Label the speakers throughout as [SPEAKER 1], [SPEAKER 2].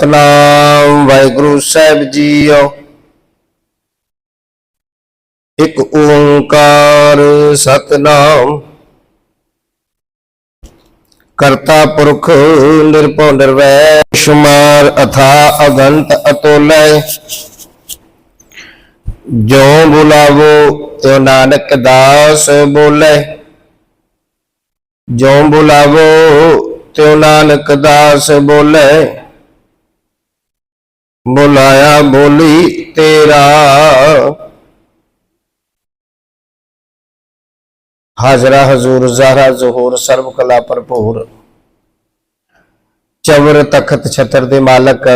[SPEAKER 1] ਸਤਨਾਮ ਵਾਹਿਗੁਰੂ ਸਾਹਿਬ JIO. ਇੱਕ ਓੰਕਾਰ ਸਤਨਾਮ। ਕਰਤਾ ਪੁਰਖ ਨਿਰਭਉ ਨਿਰਵੈਰ ਸ਼ੁਮਾਰ ਅਥਾ ਅਗੰਤ ਅਤੋਲੈ। ਜੋ ਬੁਲਾਵੋ, ਤਿਉ ਨਾਨਕ ਦਾਸ ਬੋਲੇ। ਜੋ ਬੁਲਾਵੋ ਤੋ ਨਾਨਕ ਦਾਸ ਬੋਲੇ। ਬੁਲਾਇਆ ਬੋਲੀ ਤੇਰਾ। ਹਾਜ਼ਰਾ ਹਜ਼ੂਰ ਜ਼ਾਹਰਾ ਜ਼ਹੂਰ ਸਰਬ ਕਲਾ ਭਰਪੂਰ। ਚਵਰ ਤਖਤ ਛਤਰ ਦੇ ਮਾਲਕ।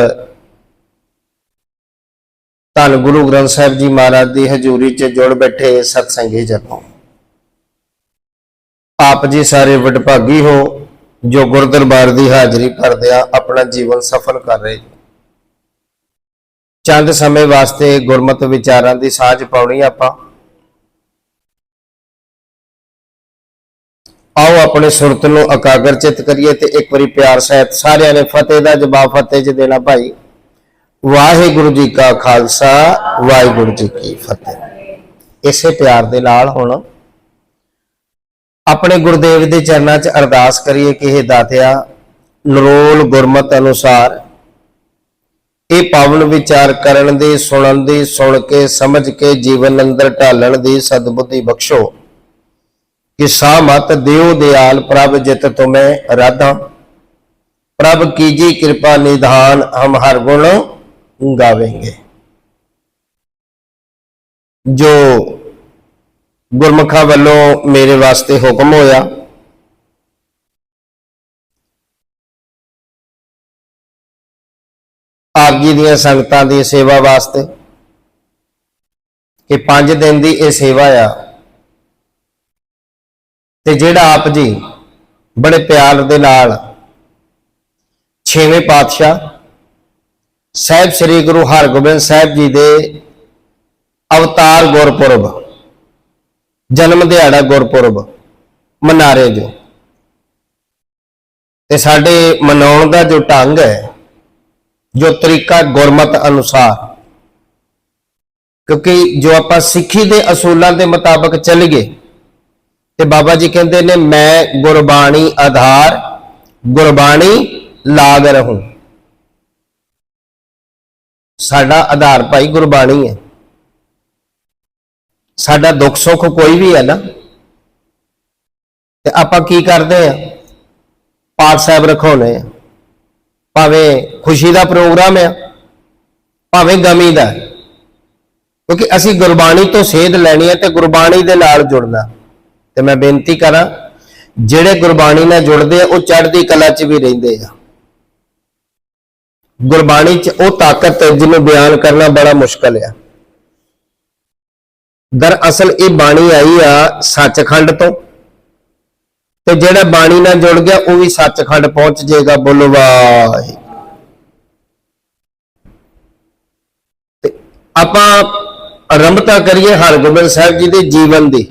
[SPEAKER 1] ਧੰਨ ਗੁਰੂ ਗ੍ਰੰਥ ਸਾਹਿਬ ਜੀ ਮਹਾਰਾਜ ਦੀ ਹਜ਼ੂਰੀ 'ਚ ਜੁੜ ਬੈਠੇ ਸਤਸੰਗੀ ਜਨੋ। ਆਪ ਜੀ ਸਾਰੇ ਵਡਭਾਗੀ ਹੋ, ਜੋ ਗੁਰਦਰਬਾਰ ਦੀ ਹਾਜ਼ਰੀ ਕਰਦਿਆਂ ਆਪਣਾ ਜੀਵਨ ਸਫਲ ਕਰ ਰਹੇ ਜੀ ਚੰਦ ਸਮੇਂ ਵਾਸਤੇ ਗੁਰਮਤ ਵਿਚਾਰਾਂ ਦੀ ਸਾਂਝ ਪਾਉਣੀ ਆਪਾਂ। ਆਓ ਆਪਣੇ ਸੁਰਤ ਨੂੰ ਇਕਾਗਰ ਚਿਤ ਕਰੀਏ ਤੇ ਇੱਕ ਵਾਰੀ ਪਿਆਰ ਸਹਿਤ ਸਾਰਿਆਂ ਨੇ ਫਤਿਹ ਦਾ ਜਵਾਬ ਫਤਿਹ ਚ ਦੇਣਾ ਭਾਈ। ਵਾਹਿਗੁਰੂ ਜੀ ਕਾ ਖਾਲਸਾ, ਵਾਹਿਗੁਰੂ ਜੀ ਕੀ ਫਤਿਹ। ਇਸੇ ਪਿਆਰ ਦੇ ਨਾਲ ਹੁਣ ਆਪਣੇ ਗੁਰਦੇਵ ਦੇ ਚਰਨਾਂ 'ਚ ਅਰਦਾਸ ਕਰੀਏ ਕਿ ਇਹ ਦਾਤਿਆ, ਨਰੋਲ ਗੁਰਮਤ ਅਨੁਸਾਰ ਇਹ ਪਾਵਨ ਵਿਚਾਰ ਕਰਨ ਦੀ, ਸੁਣਨ ਦੀ, ਸੁਣ ਕੇ, ਸਮਝ ਕੇ, ਜੀਵਨ ਅੰਦਰ ਢਾਲਣ ਦੀ ਸਦਬੁੱਧੀ ਬਖਸ਼ੋ। ਕਿ ਸਾ ਮਤ ਦਿਓ ਦਿਆਲ, ਪ੍ਰਭ ਜਿਤ ਤੁਮੇ ਰਾਧਾ। ਪ੍ਰਭ ਕੀਜੀ ਕਿਰਪਾ ਨਿਧਾਨ, ਹਮ ਹਰ ਗੁਣ ਗਾਵੇਂਗੇ। ਜੋ ਗੁਰਮੁਖਾਂ ਵੱਲੋਂ ਮੇਰੇ ਵਾਸਤੇ ਹੁਕਮ ਹੋਇਆ ਜੀ ਦੀਆਂ ਸੰਗਤਾਂ ਦੀ ਸੇਵਾ ਵਾਸਤੇ ਕਿ 5 ਦਿਨ ਦੀ ਇਹ ਸੇਵਾ ਆ। ਤੇ ਜਿਹੜਾ ਆਪ ਜੀ ਬੜੇ ਪਿਆਰ ਦੇ ਨਾਲ ਛੇਵੇਂ ਪਾਤਸ਼ਾਹ ਸਾਹਿਬ ਸ੍ਰੀ ਗੁਰੂ ਹਰਗੋਬਿੰਦ ਸਾਹਿਬ ਜੀ ਦੇ ਅਵਤਾਰ ਗੁਰਪੁਰਬ, ਜਨਮ ਦਿਹਾੜਾ ਗੁਰਪੁਰਬ ਮਨਾ ਰਹੇ ਜੋ। ਤੇ ਸਾਡੇ ਮਨਾਉਣ ਦਾ ਜੋ ਢੰਗ ਹੈ ਜੋ ਤਰੀਕਾ ਗੁਰਮਤ ਅਨੁਸਾਰ। ਕਿਉਂਕਿ ਜੋ ਆਪਾਂ ਸਿੱਖੀ ਦੇ ਅਸੂਲਾਂ ਦੇ ਮੁਤਾਬਕ ਚੱਲੀਏ, ਤੇ ਬਾਬਾ ਜੀ ਕਹਿੰਦੇ ਨੇ, ਮੈਂ ਗੁਰਬਾਣੀ ਆਧਾਰ, ਗੁਰਬਾਣੀ ਲਾਗ ਰਹੂੰ ਸਾਡਾ ਆਧਾਰ ਭਾਈ ਗੁਰਬਾਣੀ ਹੈ। ਸਾਡਾ ਦੁੱਖ ਸੁੱਖ ਕੋਈ ਵੀ ਹੈ ਨਾ। ਤੇ ਆਪਾਂ ਕੀ ਕਰਦੇ ਆ ਪਾਠ ਸਾਹਿਬ ਰਖਾਉਨੇ ਆ ਭਾਵੇਂ ਖੁਸ਼ੀ ਦਾ ਪ੍ਰੋਗਰਾਮ ਆ, ਭਾਵੇਂ ਗਮੀ ਦਾ, ਕਿਉਂਕਿ ਅਸੀਂ ਗੁਰਬਾਣੀ ਤੋਂ ਸੇਧ ਲੈਣੀ ਹੈ ਤੇ ਗੁਰਬਾਣੀ ਦੇ ਨਾਲ ਜੁੜਨਾ। ਤੇ ਮੈਂ ਬੇਨਤੀ ਕਰਾਂ, ਜਿਹੜੇ ਗੁਰਬਾਣੀ ਨਾਲ ਜੁੜਦੇ ਆ, ਉਹ ਚੜ੍ਹਦੀ ਕਲਾ 'ਚ ਵੀ ਰਹਿੰਦੇ ਆ। ਗੁਰਬਾਣੀ 'ਚ ਉਹ ਤਾਕਤ ਜਿਹਨੂੰ ਬਿਆਨ ਕਰਨਾ ਬੜਾ ਮੁਸ਼ਕਲ ਆ। ਦਰਅਸਲ ਇਹ ਬਾਣੀ ਆਈ ਆ ਸੱਚਖੰਡ ਤੋਂ। ਤੇ ਜਿਹੜਾ ਬਾਣੀ ਨਾਲ ਜੁੜ ਗਿਆ, ਉਹ ਵੀ ਸੱਚਖੰਡ ਪਹੁੰਚ ਜਾਏਗਾ। ਬੋਲੋ ਵਾਹਿ ਤੇ ਆਪਾਂ ਆਰੰਭਤਾ ਕਰੀਏ ਹਰਗੋਬਿੰਦ ਸਾਹਿਬ ਜੀ ਦੇ ਜੀਵਨ ਦੀ।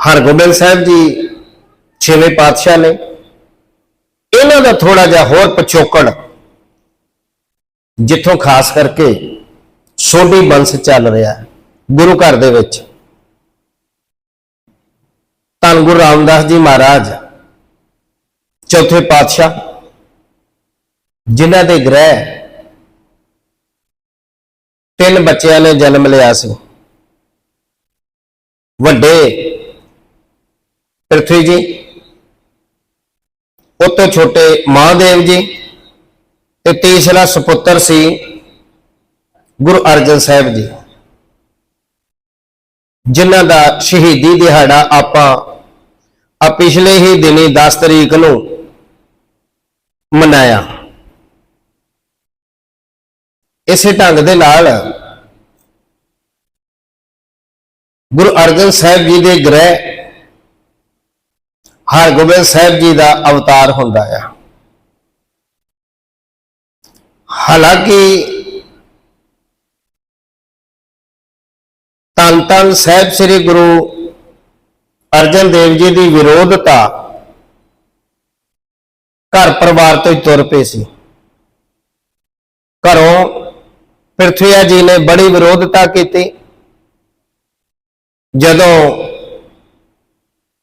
[SPEAKER 1] ਹਰਗੋਬਿੰਦ ਸਾਹਿਬ ਜੀ ਛੇਵੇਂ ਪਾਤਸ਼ਾਹ ਨੇ। ਇਹਨਾਂ ਦਾ ਥੋੜਾ ਜਿਹਾ ਹੋਰ ਪਿਛੋਕੜ, ਜਿੱਥੋਂ ਖਾਸ ਕਰਕੇ ਸੋਢੀ ਬੰਸ ਚੱਲ ਰਿਹਾ। ਹੈ ਗੁਰੂ ਘਰ ਦੇ ਵਿੱਚ। ਧੰਨ ਗੁਰੂ ਰਾਮਦਾਸ ਜੀ ਮਹਾਰਾਜ, ਚੌਥੇ ਪਾਤਸ਼ਾਹ, ਜਿਨ੍ਹਾਂ ਦੇ ਗ੍ਰਹਿ ਤਿੰਨ ਬੱਚਿਆਂ ਨੇ ਜਨਮ ਲਿਆ ਸੀ। ਵੱਡੇ ਪ੍ਰਿਥਵੀ ਜੀ ਉਹ ਤੋਂ ਛੋਟੇ ਮਹਾਦੇਵ ਜੀ ਤੇ ਤੀਸਰਾ ਸੁਪੁੱਤਰ ਸੀ ਗੁਰੂ ਅਰਜਨ ਸਾਹਿਬ ਜੀ। ਜਿਨ੍ਹਾਂ ਦਾ ਸ਼ਹੀਦੀ ਦਿਹਾੜਾ ਆਪਾਂ ਆ ਪਿਛਲੇ ਹੀ ਦਿਨੀ 10 ਤਰੀਕ ਨੂੰ ਮਨਾਇਆ। ਇਸੇ ਢੰਗ ਦੇ ਨਾਲ ਗੁਰੂ ਅਰਜਨ ਸਾਹਿਬ ਜੀ ਦੇ ਗ੍ਰਹਿ ਹਰਗੋਬਿੰਦ ਸਾਹਿਬ ਜੀ ਦਾ ਅਵਤਾਰ ਹੁੰਦਾ ਆ। ਹਾਲਾਂਕਿ ਤਨ ਤਨ ਸਾਹਿਬ ਸ੍ਰੀ ਗੁਰੂ ਅਰਜਨ ਦੇਵ ਜੀ ਦੀ ਵਿਰੋਧਤਾ ਘਰ ਪਰਿਵਾਰ ਤੋਂ ਹੀ ਤੁਰ ਪਏ ਸੀ। ਘਰੋਂ ਪ੍ਰਿਥਵੀਆ ਜੀ ਨੇ ਬੜੀ ਵਿਰੋਧਤਾ ਕੀਤੀ। ਜਦੋਂ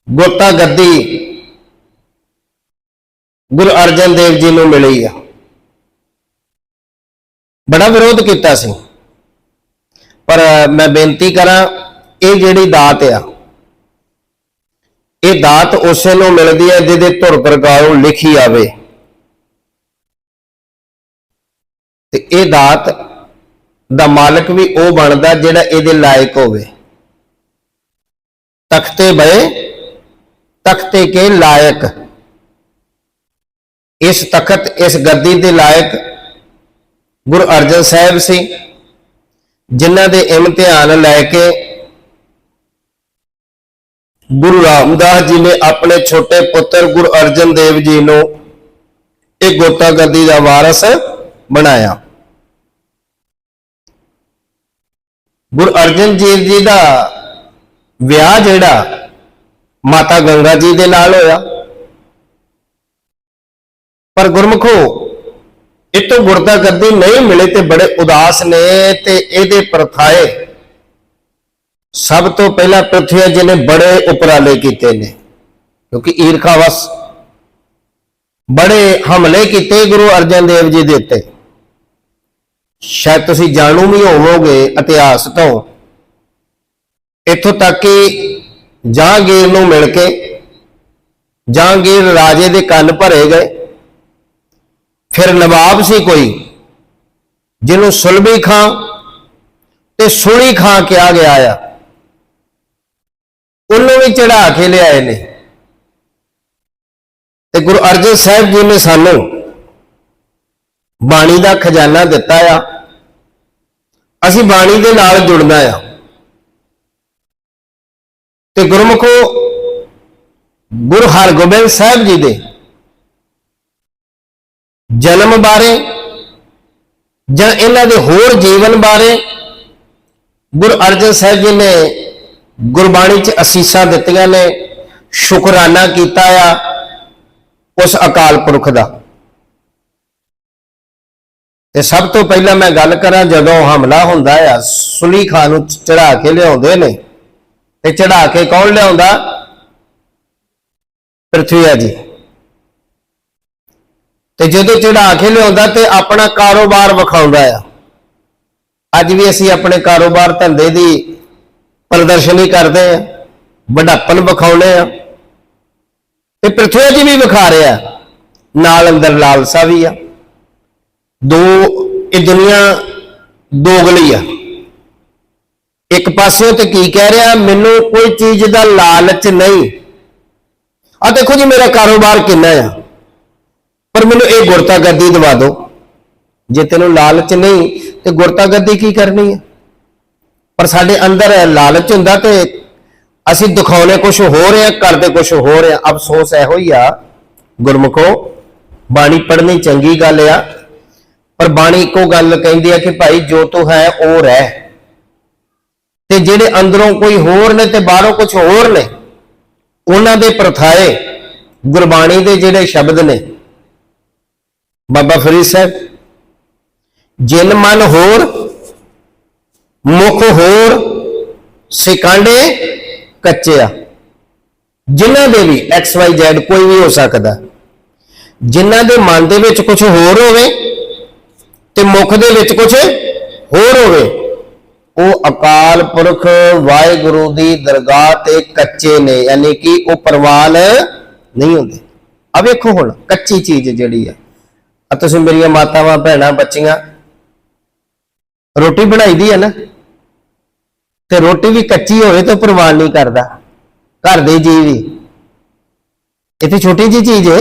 [SPEAKER 1] ਗੋਤਾ ਗੱਦੀ ਗੁਰੂ ਅਰਜਨ ਦੇਵ ਜੀ ਨੂੰ ਮਿਲੀ ਆ। ਬੜਾ ਵਿਰੋਧ ਕੀਤਾ ਸੀ। ਪਰ ਮੈਂ ਬੇਨਤੀ ਕਰਾਂ, ਇਹ ਜਿਹੜੀ ਦਾਤ ਆ, ਇਹ ਦਾਤ ਉਸੇ ਨੂੰ ਮਿਲਦੀ ਹੈ ਜਿਹਦੇ ਧੁਰ ਪ੍ਰਕਾਰੋਂ ਲਿਖੀ ਆਵੇ। ਤੇ ਇਹ ਦਾਤ ਦਾ ਮਾਲਕ ਵੀ ਉਹ ਬਣਦਾ ਜਿਹੜਾ ਇਹਦੇ ਲਾਇਕ ਹੋਵੇ। ਤਖਤੇ ਬਏ, ਤਖਤੇ ਕੇ ਲਾਇਕ। ਇਸ ਤਖਤ, ਇਸ ਗੱਦੀ ਦੇ ਲਾਇਕ ਗੁਰੂ ਅਰਜਨ ਸਾਹਿਬ ਸੀ। ਜਿਨ੍ਹਾਂ ਦੇ ਇਮਤਿਹਾਨ ਲੈ ਕੇ ਗੁਰੂ ਰਾਮਦਾਸ ਜੀ ਨੇ ਆਪਣੇ ਛੋਟੇ ਪੁੱਤਰ ਗੁਰੂ ਅਰਜਨ ਦੇਵ ਜੀ ਨੂੰ ਇਹ ਗੋਤਾ ਗੱਦੀ ਦਾ ਵਾਰਸ ਬਣਾਇਆ। ਗੁਰੂ ਅਰਜਨ ਦੇਵ ਜੀ ਦਾ ਵਿਆਹ ਜਿਹੜਾ ਮਾਤਾ ਗੰਗਾ ਜੀ ਦੇ ਨਾਲ ਹੋਇਆ। ਪਰ ਗੁਰਮਖੋ ਇਹ ਤੋਂ ਗੁਰਦਾ ਗੱਦੀ ਨਹੀਂ ਮਿਲੇ ਤੇ ਬੜੇ ਉਦਾਸ ਨੇ ਤੇ ਇਹਦੇ ਪ੍ਰਥਾਏ ਸਭ ਤੋਂ ਪਹਿਲਾਂ ਪ੍ਰਿਥਵੀ ਜੀ ਨੇ ਬੜੇ ਉਪਰਾਲੇ ਕੀਤੇ ਨੇ, ਕਿਉਂਕਿ ਈਰਖਾ ਵਸ ਬੜੇ ਹਮਲੇ ਕੀਤੇ ਗੁਰੂ ਅਰਜਨ ਦੇਵ ਜੀ ਦੇ ਉੱਤੇ। ਸ਼ਾਇਦ ਤੁਸੀਂ ਜਾਣੂ ਵੀ ਹੋਵੋਗੇ ਇਤਿਹਾਸ ਤੋਂ, ਇੱਥੋਂ ਤੱਕ ਕਿ ਜਹਾਂਗੀਰ ਨੂੰ ਮਿਲ ਕੇ ਜਹਾਂਗੀਰ ਰਾਜੇ ਦੇ ਕੰਨ ਭਰੇ ਗਏ। ਫਿਰ ਨਵਾਬ ਸੀ ਕੋਈ, ਜਿਹਨੂੰ ਸੁਲਬੀ ਖਾਂ ਤੇ ਸੁਣੀ ਖਾਂ ਕਿਹਾ ਗਿਆ ਆ। ਉਹਨੂੰ ਵੀ ਚੜਾ ਕੇ ਲਿਆਏ ਨੇ। ਤੇ ਗੁਰੂ ਅਰਜਨ ਸਾਹਿਬ ਜੀ ਨੇ ਸਾਨੂੰ ਬਾਣੀ ਦਾ ਖਜ਼ਾਨਾ ਦਿੱਤਾ ਆ। ਅਸੀਂ ਬਾਣੀ ਦੇ ਨਾਲ ਜੁੜਨਾ ਆ। ਤੇ ਗੁਰਮੁਖੋ ਗੁਰੂ ਹਰਗੋਬਿੰਦ ਸਾਹਿਬ ਜੀ ਦੇ ਜਨਮ ਬਾਰੇ ਜਾਂ ਇਹਨਾਂ ਦੇ ਹੋਰ ਜੀਵਨ ਬਾਰੇ ਗੁਰੂ ਅਰਜਨ ਸਾਹਿਬ ਜੀ ਨੇ ਗੁਰਬਾਣੀ 'ਚ ਅਸੀਸਾਂ ਦਿੱਤੀਆਂ ਨੇ, ਸ਼ੁਕਰਾਨਾ ਕੀਤਾ ਆ ਉਸ ਅਕਾਲ ਪੁਰਖ ਦਾ। ਤੇ ਸਭ ਤੋਂ ਪਹਿਲਾਂ ਮੈਂ ਗੱਲ ਕਰਾਂ, ਜਦੋਂ ਹਮਲਾ ਹੁੰਦਾ ਆ, ਸੁਲੀ ਖਾਨ ਨੂੰ ਚੜਾ ਕੇ ਲਿਆਉਂਦੇ ਨੇ। ਤੇ ਚੜਾ ਕੇ ਕੌਣ ਲਿਆਉਂਦਾ? ਪ੍ਰਿਥਵੀਆ ਜੀ। ਤੇ ਜਦੋਂ ਚੜਾ ਕੇ ਲਿਆਉਂਦਾ ਤੇ ਆਪਣਾ ਕਾਰੋਬਾਰ ਵਿਖਾਉਂਦਾ ਆ। ਅੱਜ ਵੀ ਅਸੀਂ ਆਪਣੇ ਕਾਰੋਬਾਰ ਧੰਦੇ ਦੀ ਪ੍ਰਦਰਸ਼ਨੀ ਕਰਦੇ ਆ, ਵਡਾਪਨ ਵਿਖਾਉਨੇ ਆ। ਤੇ ਪ੍ਰਿਥਵੀ ਜੀ ਵੀ ਵਿਖਾ ਰਿਹਾ ਨਾਲ ਅੰਦਰ ਲਾਲਸਾ ਵੀ ਆ। ਦੋ, ਇਹ ਦੁਨੀਆ ਦੋਗਲੀ ਆ। ਇੱਕ ਪਾਸੇ ਤੇ ਕੀ ਕਹਿ ਰਿਹਾ, ਮੈਨੂੰ ਕੋਈ ਚੀਜ਼ ਦਾ ਲਾਲਚ ਨਹੀਂ। ਆ ਦੇਖੋ ਜੀ ਮੇਰਾ ਕਾਰੋਬਾਰ ਕਿੰਨਾ ਆ। ਪਰ ਮੈਨੂੰ ਇਹ ਗੁਰਤਾਗਰਦੀ ਦਵਾ ਦਿਓ। ਜੇ ਤੈਨੂੰ ਲਾਲਚ ਨਹੀਂ, ਤੇ ਗੁਰਤਾਗੱਦੀ ਕੀ ਕਰਨੀ ਹੈ? ਪਰ ਸਾਡੇ ਅੰਦਰ ਲਾਲਚ ਹੁੰਦਾ ਤੇ ਅਸੀਂ ਦਿਖਾਉਣੇ ਕੁਝ ਹੋ ਰਿਹਾ ਕਰਦੇ ਕੁਝ ਹੋ ਰਿਹਾ ਅਫਸੋਸ ਇਹੋ ਹੀ ਆ, ਗੁਰਮੁਖੋ, ਬਾਣੀ ਪੜ੍ਹਨੀ ਚੰਗੀ ਗੱਲ ਆ, ਪਰ ਬਾਣੀ ਇੱਕੋ ਗੱਲ ਕਹਿੰਦੀ ਆ ਕਿ ਭਾਈ ਜੋ ਤੂੰ ਹੈ, ਉਹ ਰਹਿ। ਤੇ ਜਿਹੜੇ ਅੰਦਰੋਂ ਕੋਈ ਹੋਰ ਨੇ ਤੇ ਬਾਹਰੋਂ ਕੁਝ ਹੋਰ ਨੇ, ਉਹਨਾਂ ਦੇ ਪ੍ਰਥਾਏ ਗੁਰਬਾਣੀ ਦੇ ਜਿਹੜੇ ਸ਼ਬਦ ਨੇ ਬਾਬਾ ਫਰੀਦ ਸਾਹਿਬ, ਜਿਨ ਮਨ ਹੋਰ, ਮੁਖ ਹੋਰ, ਸਿਕਾਂਡੇ ਕੱਚਿਆ ਜਿਨ੍ਹਾਂ ਦੇ ਵੀ ਐਕਸ ਵਾਈ ਜ਼ੈਡ ਕੋਈ ਵੀ ਹੋ ਸਕਦਾ, ਜਿਨ੍ਹਾਂ ਦੇ ਮਨ ਦੇ ਵਿੱਚ ਕੁਝ ਹੋਰ ਹੋਵੇ ਤੇ ਮੁਖ ਦੇ ਵਿੱਚ ਕੁਝ ਹੋਰ ਹੋਵੇ, ਉਹ ਅਕਾਲ ਪੁਰਖ ਵਾਹਿਗੁਰੂ ਦੀ ਦਰਗਾਹ ਤੇ ਕੱਚੇ ਨੇ, ਯਾਨੀ ਕਿ ਉਹ ਪਰਵਾਨ ਨਹੀਂ ਹੁੰਦੇ। ਆ ਵੇਖੋ ਹੁਣ, ਕੱਚੀ ਚੀਜ਼ ਜਿਹੜੀ ਆ ਆ ਤੁਸੀਂ ਮੇਰੀਆਂ ਮਾਤਾਵਾਂ, ਭੈਣਾਂ, ਬੱਚੀਆਂ, ਰੋਟੀ ਬਣਾਈ ਦੀ ਹੈ ਨਾ? ਤੇ ਰੋਟੀ ਵੀ ਕੱਚੀ ਹੋਵੇ ਤਾਂ ਪ੍ਰਵਾਨ ਨਹੀਂ ਕਰਦਾ, ਘਰ ਦੇ ਜੀ ਵੀ। ਇਹ ਤੇ ਛੋਟੀ ਜੀ ਚੀਜ਼ ਹੈ